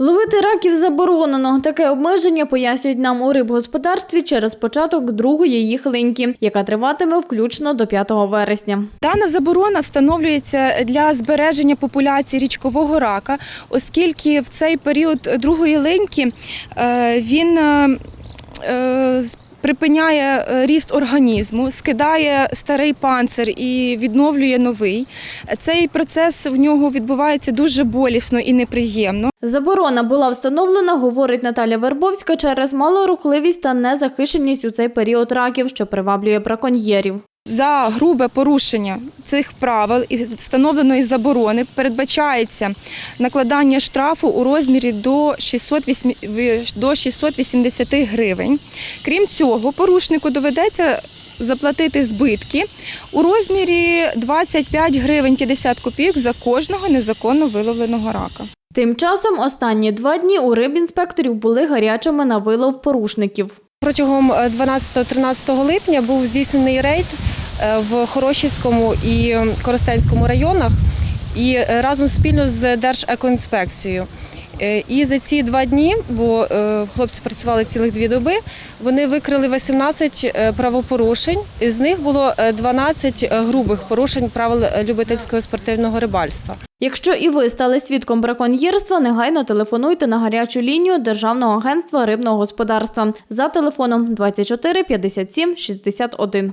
Ловити раків заборонено. Таке обмеження пояснюють нам у рибгосподарстві через початок другої їх линьки, яка триватиме включно до 5 вересня. Дана заборона встановлюється для збереження популяції річкового рака, оскільки в цей період другої линьки е, він е, е, припиняє е, ріст організму, скидає старий панцир і відновлює новий. Цей процес в нього відбувається дуже болісно і неприємно. Заборона була встановлена, говорить Наталя Вербовська, через малорухливість та незахищеність у цей період раків, що приваблює браконьєрів. За грубе порушення цих правил і встановленої заборони передбачається накладання штрафу у розмірі до 608 до 680 гривень. Крім цього, порушнику доведеться заплатити збитки у розмірі 25 гривень 50 копійок за кожного незаконно виловленого рака. Тим часом останні два дні у рибінспекторів були гарячими на вилов порушників. Протягом е, 12-13 липня був здійснений рейд е, в Хорошівському і Коростенському районах і е, разом спільно з Держекоінспекцією. Е, І за ці два дні, бо е, хлопці працювали цілих дві доби, вони викрили 18 е, правопорушень. З них було е, 12 грубих порушень правил е, любительського спортивного рибальства. Якщо і ви стали свідком браконьєрства, негайно телефонуйте на гарячу лінію Державного агентства рибного господарства за телефоном 24 57 61.